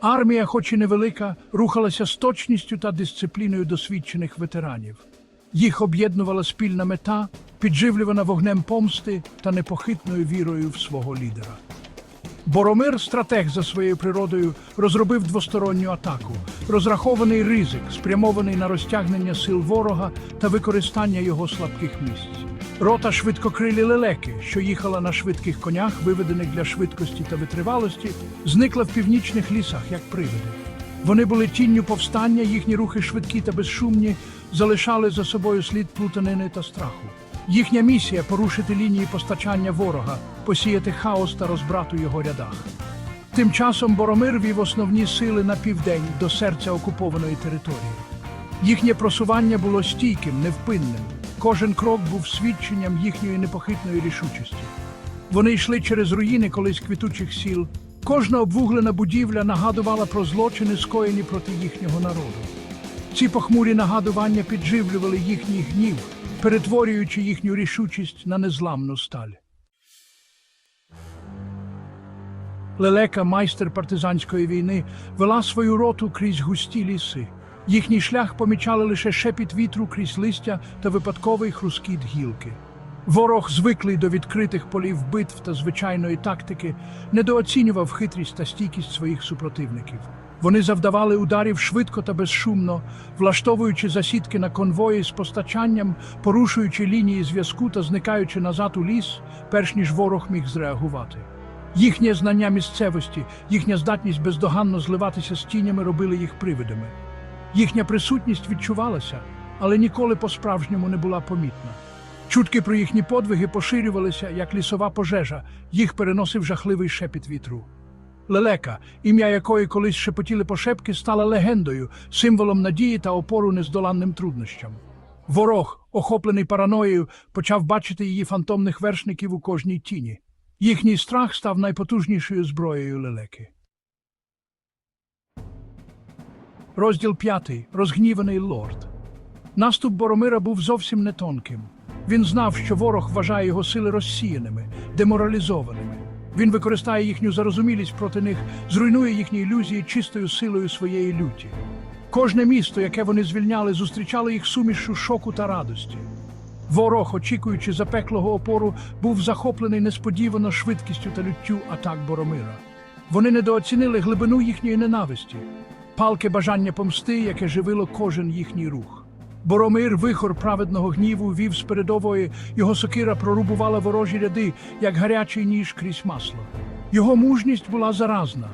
Армія, хоч і невелика, рухалася з точністю та дисципліною досвідчених ветеранів. Їх об'єднувала спільна мета, підживлювана вогнем помсти та непохитною вірою в свого лідера. Боромир, стратег за своєю природою, розробив двосторонню атаку, розрахований ризик, спрямований на розтягнення сил ворога та використання його слабких місць. Рота швидкокрилі лелеки, що їхала на швидких конях, виведених для швидкості та витривалості, зникла в північних лісах як привиди. Вони були тінню повстання, їхні рухи швидкі та безшумні, залишали за собою слід плутанини та страху. Їхня місія порушити лінії постачання ворога, посіяти хаос та розбрат у його рядах. Тим часом Боромир вів основні сили на південь до серця окупованої території. Їхнє просування було стійким, невпинним. Кожен крок був свідченням їхньої непохитної рішучості. Вони йшли через руїни колись квітучих сіл. Кожна обвуглена будівля нагадувала про злочини, скоєні проти їхнього народу. Ці похмурі нагадування підживлювали їхній гнів, перетворюючи їхню рішучість на незламну сталь. Лелека, майстер партизанської війни, вела свою роту крізь густі ліси. Їхній шлях помічали лише шепіт вітру крізь листя та випадковий хрускіт гілки. Ворог, звиклий до відкритих полів битв та звичайної тактики, недооцінював хитрість та стійкість своїх супротивників. Вони завдавали ударів швидко та безшумно, влаштовуючи засідки на конвої з постачанням, порушуючи лінії зв'язку та зникаючи назад у ліс, перш ніж ворог міг зреагувати. Їхнє знання місцевості, їхня здатність бездоганно зливатися з тінями робили їх привидами. Їхня присутність відчувалася, але ніколи по-справжньому не була помітна. Чутки про їхні подвиги поширювалися, як лісова пожежа, їх переносив жахливий шепіт вітру. Лелека, ім'я якої колись шепотіли пошепки, стала легендою, символом надії та опору нездоланним труднощам. Ворог, охоплений параноєю, почав бачити її фантомних вершників у кожній тіні. Їхній страх став найпотужнішою зброєю лелеки. Розділ п'ятий. Розгніваний лорд. Наступ Боромира був зовсім не тонким. Він знав, що ворог вважає його сили розсіяними, деморалізованими. Він використає їхню зарозумілість проти них, зруйнує їхні ілюзії чистою силою своєї люті. Кожне місто, яке вони звільняли, зустрічало їх сумішю шоку та радості. Ворог, очікуючи запеклого опору, був захоплений несподівано швидкістю та люттю атак Боромира. Вони недооцінили глибину їхньої ненависті, палке бажання помсти, яке живило кожен їхній рух. Боромир, вихор праведного гніву, вів з передової, його сокира прорубувала ворожі ряди, як гарячий ніж крізь масло. Його мужність була заразна.